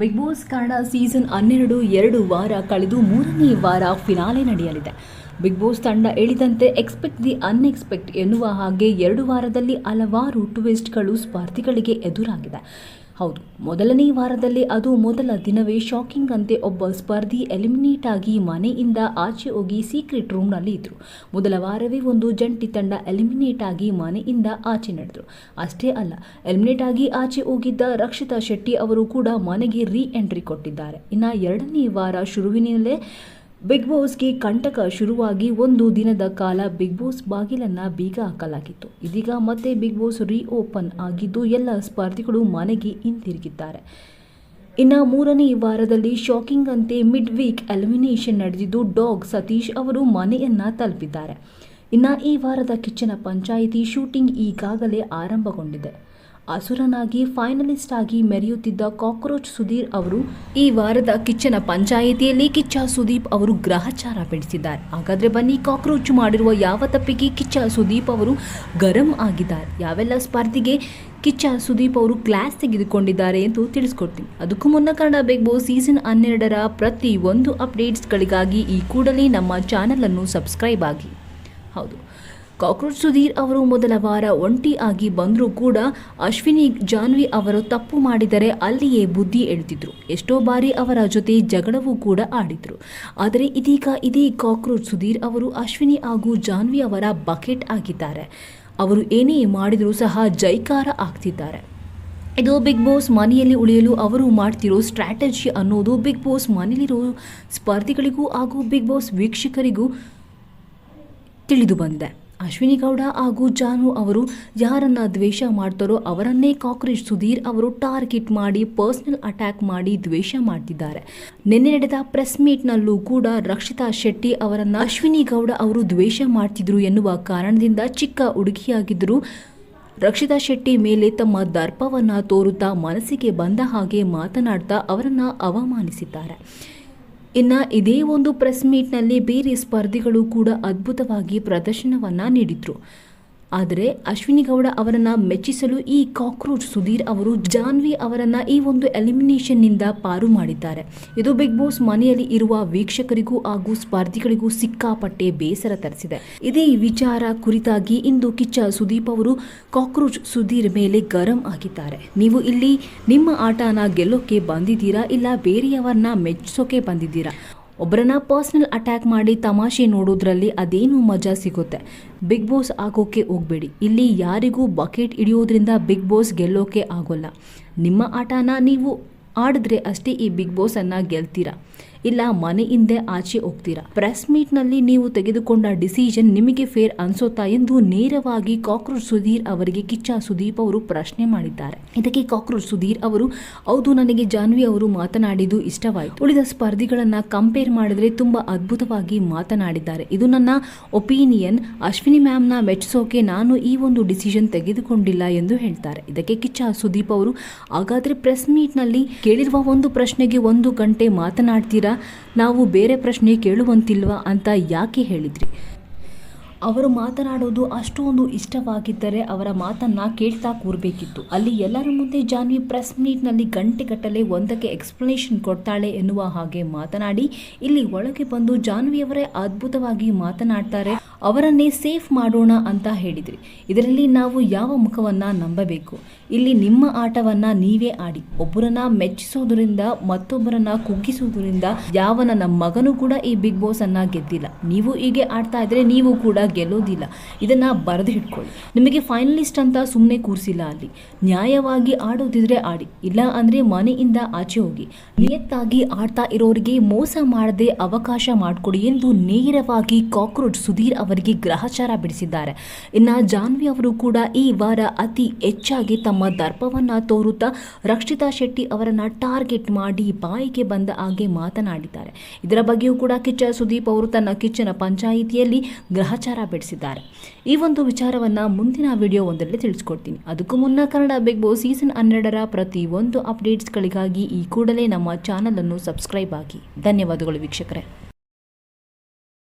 Big boss Kannada season ಹನ್ನೆರಡು, ಎರಡು ವಾರ ಕಳೆದು ಮೂರನೇ ವಾರ ಫಿನಾಲೆ ನಡೆಯಲಿದೆ. ಬಿಗ್ ಬಾಸ್ ತಂಡ ಹೇಳಿದಂತೆ ಎಕ್ಸ್ಪೆಕ್ಟ್ ದಿ ಅನ್ಎಕ್ಸ್ಪೆಕ್ಟ್ ಎನ್ನುವ ಹಾಗೆ ಎರಡು ವಾರದಲ್ಲಿ ಹಲವಾರು ಟ್ವಿಸ್ಟ್ಗಳು ಸ್ಪರ್ಧಿಗಳಿಗೆ ಎದುರಾಗಿದೆ. ಹೌದು, ಮೊದಲನೇ ವಾರದಲ್ಲಿ ಅದು ಮೊದಲ ದಿನವೇ ಶಾಕಿಂಗ್ ಅಂತೆ ಒಬ್ಬ ಸ್ಪರ್ಧಿ ಎಲಿಮಿನೇಟ್ ಆಗಿ ಮನೆಯಿಂದ ಆಚೆ ಹೋಗಿ ಸೀಕ್ರೆಟ್ ರೂಮ್ನಲ್ಲಿ ಇದ್ರು. ಮೊದಲ ವಾರವೇ ಒಂದು ಜಂಟಿ ತಂಡ ಎಲಿಮಿನೇಟ್ ಆಗಿ ಮನೆಯಿಂದ ಆಚೆ ನಡೆದ್ರು. ಅಷ್ಟೇ ಅಲ್ಲ ಎಲಿಮಿನೇಟ್ ಆಗಿ ಆಚೆ ಹೋಗಿದ್ದ ರಕ್ಷಿತಾ ಶೆಟ್ಟಿ ಅವರು ಕೂಡ ಮನೆಗೆ ರೀ ಎಂಟ್ರಿ ಕೊಟ್ಟಿದ್ದಾರೆ. ಇನ್ನು ಎರಡನೇ ವಾರ ಶುರುವಿನಲ್ಲೇ ಬಿಗ್ ಬಾಸ್ಗೆ ಕಂಟಕ ಶುರುವಾಗಿ ಒಂದು ದಿನದ ಕಾಲ ಬಿಗ್ ಬಾಸ್ ಬಾಗಿಲನ್ನ ಬೀಗ ಹಾಕಲಾಗಿತ್ತು. ಇದೀಗ ಮತ್ತೆ ಬಿಗ್ ಬಾಸ್ ರೀ ಓಪನ್ ಆಗಿದ್ದು ಎಲ್ಲ ಸ್ಪರ್ಧಿಗಳು ಮನೆಗೆ ಹಿಂತಿರುಗಿದ್ದಾರೆ. ಇನ್ನು ಮೂರನೇ ವಾರದಲ್ಲಿ ಶಾಕಿಂಗ್ ಅಂತೆ ಮಿಡ್ ವೀಕ್ ಎಲಿಮಿನೇಷನ್ ನಡೆದಿದ್ದು ಡಾಗ್ ಸತೀಶ್ ಅವರು ಮನೆಯನ್ನ ತಲುಪಿದ್ದಾರೆ. ಇನ್ನು ಈ ವಾರದ ಕಿಚ್ಚನ ಪಂಚಾಯಿತಿ ಶೂಟಿಂಗ್ ಈಗಾಗಲೇ ಆರಂಭಗೊಂಡಿದೆ. ಅಸುರನಾಗಿ ಫೈನಲಿಸ್ಟ್ ಆಗಿ ಮೆರೆಯುತ್ತಿದ್ದ ಕಾಕ್ರೋಚ್ ಸುಧೀರ್ ಅವರು ಈ ವಾರದ ಕಿಚ್ಚನ ಪಂಚಾಯಿತಿಯಲ್ಲಿ ಕಿಚ್ಚ ಸುದೀಪ್ ಅವರು ಗ್ರಹಚಾರ ಬೆಳೆಸಿದ್ದಾರೆ. ಹಾಗಾದ್ರೆ ಬನ್ನಿ, ಕಾಕ್ರೋಚ್ ಮಾಡಿರುವ ಯಾವ ತಪ್ಪಿಗೆ ಕಿಚ್ಚ ಸುದೀಪ್ ಅವರು ಗರಂ ಆಗಿದ್ದಾರೆ? ಯಾವೆಲ್ಲ ಸ್ಪರ್ಧಿಗೆ ಕಿಚ್ಚ ಸುದೀಪ್ ಅವರು ಕ್ಲಾಸ್ ತೆಗೆದುಕೊಂಡಿದ್ದಾರೆ ಎಂದು ತಿಳಿಸ್ಕೊಡ್ತೀನಿ. ಅದಕ್ಕೂ ಮುನ್ನ ಕನ್ನಡ ಬಿಗ್ ಬಾಸ್ ಸೀಸನ್ ಹನ್ನೆರಡರ ಪ್ರತಿ ಒಂದು ಅಪ್ಡೇಟ್ಸ್ಗಳಿಗಾಗಿ ಈ ಕೂಡಲೇ ನಮ್ಮ ಚಾನಲನ್ನು ಸಬ್ಸ್ಕ್ರೈಬ್ ಆಗಿ. ಹೌದು. ಕಾಕ್ರೋಚ್ ಸುಧೀರ್ ಅವರು ಮೊದಲ ವಾರ ಒಂಟಿ ಆಗಿ ಬಂದರೂ ಕೂಡ ಅಶ್ವಿನಿ ಜಾನ್ವಿ ಅವರು ತಪ್ಪು ಮಾಡಿದರೆ ಅಲ್ಲಿಯೇ ಬುದ್ಧಿ ಎಳೆದಿದ್ರು. ಎಷ್ಟೋ ಬಾರಿ ಅವರ ಜೊತೆ ಜಗಳವೂ ಕೂಡ ಆಡಿದ್ರು. ಆದರೆ ಇದೀಗ ಇದೇ ಕಾಕ್ರೋಚ್ ಸುಧೀರ್ ಅವರು ಅಶ್ವಿನಿ ಹಾಗೂ ಜಾನ್ವಿ ಅವರ ಬಕೆಟ್ ಆಗಿದ್ದಾರೆ. ಅವರು ಏನೇ ಮಾಡಿದರೂ ಸಹ ಜೈಕಾರ ಆಗ್ತಿದ್ದಾರೆ. ಇದು ಬಿಗ್ ಬಾಸ್ ಮನೆಯಲ್ಲಿ ಉಳಿಯಲು ಅವರು ಮಾಡ್ತಿರೋ ಸ್ಟ್ರಾಟಜಿ ಅನ್ನೋದು ಬಿಗ್ ಬಾಸ್ ಮನೆಯಲ್ಲಿರೋ ಸ್ಪರ್ಧಿಗಳಿಗೂ ಹಾಗೂ ಬಿಗ್ ಬಾಸ್ ವೀಕ್ಷಕರಿಗೂ ತಿಳಿದು ಬಂದಿದೆ. ಅಶ್ವಿನಿ ಗೌಡ ಹಾಗೂ ಜಾನು ಅವರು ಯಾರನ್ನ ದ್ವೇಷ ಮಾಡ್ತಾರೋ ಅವರನ್ನೇ ಕಾಕ್ರೇಜ್ ಸುಧೀರ್ ಅವರು ಟಾರ್ಗೆಟ್ ಮಾಡಿ, ಪರ್ಸನಲ್ ಅಟ್ಯಾಕ್ ಮಾಡಿ ದ್ವೇಷ ಮಾಡ್ತಿದ್ದಾರೆ. ನಿನ್ನೆ ನಡೆದ ಪ್ರೆಸ್ ಮೀಟ್ನಲ್ಲೂ ಕೂಡ ರಕ್ಷಿತಾ ಶೆಟ್ಟಿ ಅವರನ್ನ ಅಶ್ವಿನಿ ಗೌಡ ಅವರು ದ್ವೇಷ ಮಾಡ್ತಿದ್ರು ಎನ್ನುವ ಕಾರಣದಿಂದ ಚಿಕ್ಕ ಹುಡುಗಿಯಾಗಿದ್ದರು ರಕ್ಷಿತಾ ಶೆಟ್ಟಿ ಮೇಲೆ ತಮ್ಮ ದರ್ಪವನ್ನ ತೋರುತ್ತಾ ಮನಸ್ಸಿಗೆ ಬಂದ ಹಾಗೆ ಮಾತನಾಡ್ತಾ ಅವರನ್ನು ಅವಮಾನಿಸಿದ್ದಾರೆ. ಇನ್ನು ಇದೇ ಒಂದು ಪ್ರೆಸ್ ಮೀಟ್ನಲ್ಲಿ ಬೇರೆ ಸ್ಪರ್ಧಿಗಳು ಕೂಡ ಅದ್ಭುತವಾಗಿ ಪ್ರದರ್ಶನವನ್ನ ನೀಡಿದ್ರು. ಆದರೆ ಅಶ್ವಿನಿ ಗೌಡ ಅವರನ್ನ ಮೆಚ್ಚಿಸಲು ಈ ಕಾಕ್ರೋಚ್ ಸುಧೀರ್ ಅವರು ಜಾನ್ವಿ ಅವರನ್ನ ಈ ಒಂದು ಎಲಿಮಿನೇಷನ್ನಿಂದ ಪಾರು ಮಾಡಿದ್ದಾರೆ. ಇದು ಬಿಗ್ ಬಾಸ್ ಮನೆಯಲ್ಲಿ ಇರುವ ವೀಕ್ಷಕರಿಗೂ ಹಾಗೂ ಸ್ಪರ್ಧಿಗಳಿಗೂ ಸಿಕ್ಕಾಪಟ್ಟೆ ಬೇಸರ ತರಿಸಿದೆ. ಇದೇ ವಿಚಾರ ಕುರಿತಾಗಿ ಇಂದು ಕಿಚ್ಚ ಸುದೀಪ್ ಅವರು ಕಾಕ್ರೋಚ್ ಸುಧೀರ್ ಮೇಲೆ ಗರಂ ಆಗಿದ್ದಾರೆ. ನೀವು ಇಲ್ಲಿ ನಿಮ್ಮ ಆಟನ ಗೆಲ್ಲೋಕೆ ಬಂದಿದ್ದೀರಾ ಇಲ್ಲ ಬೇರೆಯವರನ್ನ ಮೆಚ್ಚಿಸೋಕೆ ಬಂದಿದ್ದೀರಾ? ಒಬ್ಬರನ್ನ ಪರ್ಸ್ನಲ್ ಅಟ್ಯಾಕ್ ಮಾಡಿ ತಮಾಷೆ ನೋಡೋದ್ರಲ್ಲಿ ಅದೇನು ಮಜಾ ಸಿಗುತ್ತೆ. ಬಿಗ್ ಬಾಸ್ ಆಗೋಕೆ ಹೋಗಬೇಡಿ. ಇಲ್ಲಿ ಯಾರಿಗೂ ಬಕೆಟ್ ಹಿಡಿಯೋದ್ರಿಂದ ಬಿಗ್ ಬಾಸ್ ಗೆಲ್ಲೋಕೆ ಆಗೋಲ್ಲ. ನಿಮ್ಮ ಆಟನ ನೀವು ಆಡಿದ್ರೆ ಅಷ್ಟೇ ಈ ಬಿಗ್ ಬಾಸನ್ನು ಗೆಲ್ತೀರಾ? ಇಲ್ಲ ಮನೆಯಿಂದೆ ಆಚೆ ಹೋಗ್ತೀರಾ? ಪ್ರೆಸ್ ಮೀಟ್ನಲ್ಲಿ ನೀವು ತೆಗೆದುಕೊಂಡ ಡಿಸಿಷನ್ ನಿಮಗೆ ಫೇರ್ ಅನ್ಸೋತಾ ಎಂದು ನೇರವಾಗಿ ಕಾಕ್ರೋಚ್ ಸುಧೀರ್ ಅವರಿಗೆ ಕಿಚ್ಚ ಸುದೀಪ್ ಅವರು ಪ್ರಶ್ನೆ ಮಾಡಿದ್ದಾರೆ. ಇದಕ್ಕೆ ಕಾಕ್ರೋಚ್ ಸುಧೀರ್ ಅವರು, ಹೌದು, ನನಗೆ ಜಾನ್ವಿ ಅವರು ಮಾತನಾಡಿದ್ದು ಇಷ್ಟವಾಯಿತು. ಉಳಿದ ಸ್ಪರ್ಧಿಗಳನ್ನ ಕಂಪೇರ್ ಮಾಡಿದ್ರೆ ತುಂಬಾ ಅದ್ಭುತವಾಗಿ ಮಾತನಾಡಿದ್ದಾರೆ. ಇದು ನನ್ನ ಒಪಿನಿಯನ್ ಅಶ್ವಿನಿ ಮ್ಯಾಮ್ನ ಮೆಚ್ಚಿಸೋಕೆ ನಾನು ಈ ಒಂದು ಡಿಸಿಷನ್ ತೆಗೆದುಕೊಂಡಿಲ್ಲ ಎಂದು ಹೇಳ್ತಾರೆ. ಇದಕ್ಕೆ ಕಿಚ್ಚ ಸುದೀಪ್ ಅವರು, ಹಾಗಾದ್ರೆ ಪ್ರೆಸ್ ಮೀಟ್ನಲ್ಲಿ ಕೇಳಿರುವ ಒಂದು ಪ್ರಶ್ನೆಗೆ ಒಂದು ಗಂಟೆ ಮಾತನಾಡ್ತೀರಾ? ನಾವು ಬೇರೆ ಪ್ರಶ್ನೆ ಕೇಳುವಂತಿಲ್ವಾ ಅಂತ ಯಾಕೆ ಹೇಳಿದ್ರಿ? ಅವರು ಮಾತನಾಡೋದು ಅಷ್ಟೊಂದು ಇಷ್ಟವಾಗಿದ್ದರೆ ಅವರ ಮಾತನ್ನ ಕೇಳ್ತಾ ಕೂರಬೇಕಿತ್ತು. ಅಲ್ಲಿ ಎಲ್ಲರ ಮುಂದೆ ಜಾನ್ವಿ ಪ್ರೆಸ್ ಮೀಟ್ನಲ್ಲಿ ಗಂಟೆಗಟ್ಟಲೆ ಒಂದಕ್ಕೆ ಎಕ್ಸ್ಪ್ಲನೇಷನ್ ಕೊಡ್ತಾಳೆ ಎನ್ನುವ ಹಾಗೆ ಮಾತನಾಡಿ, ಇಲ್ಲಿ ಒಳಗೆ ಬಂದು ಜಾನ್ವಿಯವರೇ ಅದ್ಭುತವಾಗಿ ಮಾತನಾಡ್ತಾರೆ. ಅವರನ್ನೇ ಸೇಫ್ ಮಾಡೋಣ ಅಂತ ಹೇಳಿದ್ರಿ. ಇದರಲ್ಲಿ ನಾವು ಯಾವ ಮುಖವನ್ನ ನಂಬಬೇಕು? ಇಲ್ಲಿ ನಿಮ್ಮ ಆಟವನ್ನ ನೀವೇ ಆಡಿ. ಒಬ್ಬರನ್ನ ಮೆಚ್ಚಿಸೋದ್ರಿಂದ, ಮತ್ತೊಬ್ಬರನ್ನ ಕುಗ್ಗಿಸೋದ್ರಿಂದ ಯಾವ ನನ್ನ ಮಗನೂ ಕೂಡ ಈ ಬಿಗ್ ಬಾಸ್ ಅನ್ನ ಗೆದ್ದಿಲ್ಲ. ನೀವು ಹೀಗೆ ಆಡ್ತಾ ಇದ್ರೆ ನೀವು ಕೂಡ ಗೆಲ್ಲೋದಿಲ್ಲ. ಇದನ್ನ ಬರೆದು ಇಟ್ಕೊಳ್ಳಿ. ನಿಮಗೆ ಫೈನಲಿಸ್ಟ್ ಅಂತ ಸುಮ್ಮನೆ ಕೂರಿಸಿಲ್ಲ ಅಲ್ಲಿ. ನ್ಯಾಯವಾಗಿ ಆಡೋದಿದ್ರೆ ಆಡಿ. ಇಲ್ಲ ಅಂದ್ರೆ ಮನೆಯಿಂದ ಆಚೆ ಹೋಗಿ. ನಿಯತ್ತಾಗಿ ಆಡ್ತಾ ಇರೋರಿಗೆ ಮೋಸ ಮಾಡದೆ ಅವಕಾಶ ಮಾಡಿಕೊಡಿ ಎಂದು ನೇರವಾಗಿ ಕಾಕ್ರೋಚ್ ಸುಧೀರ್ ಅವರಿಗೆ ಗ್ರಹಚಾರ ಬಿಡಿಸಿದ್ದಾರೆ. ಇನ್ನು ಜಾನ್ವಿ ಅವರು ಕೂಡ ಈ ವಾರ ಅತಿ ಹೆಚ್ಚಾಗಿ ತಮ್ಮ ದರ್ಪವನ್ನು ತೋರುತ್ತಾ ರಕ್ಷಿತಾ ಶೆಟ್ಟಿ ಅವರನ್ನು ಟಾರ್ಗೆಟ್ ಮಾಡಿ ಬಾಯಿಗೆ ಬಂದ ಹಾಗೆ ಮಾತನಾಡಿದ್ದಾರೆ. ಇದರ ಬಗ್ಗೆಯೂ ಕೂಡ ಕಿಚ್ಚ ಸುದೀಪ್ ಅವರು ತನ್ನ ಕಿಚ್ಚನ ಪಂಚಾಯಿತಿಯಲ್ಲಿ ಗ್ರಹಚಾರ ಬಿಡಿಸಿದ್ದಾರೆ. ಈ ಒಂದು ವಿಚಾರವನ್ನು ಮುಂದಿನ ವಿಡಿಯೋ ಒಂದರಲ್ಲಿ ತಿಳಿಸ್ಕೊಡ್ತೀನಿ. ಅದಕ್ಕೂ ಮುನ್ನ ಕನ್ನಡ ಬಿಗ್ ಬಾಸ್ ಸೀಸನ್ ಹನ್ನೆರಡರ ಪ್ರತಿ ಒಂದು ಅಪ್ಡೇಟ್ಸ್ಗಳಿಗಾಗಿ ಈ ಕೂಡಲೇ ನಮ್ಮ ಚಾನಲನ್ನು ಸಬ್ಸ್ಕ್ರೈಬ್ ಆಗಿ. ಧನ್ಯವಾದಗಳು ವೀಕ್ಷಕರೇ.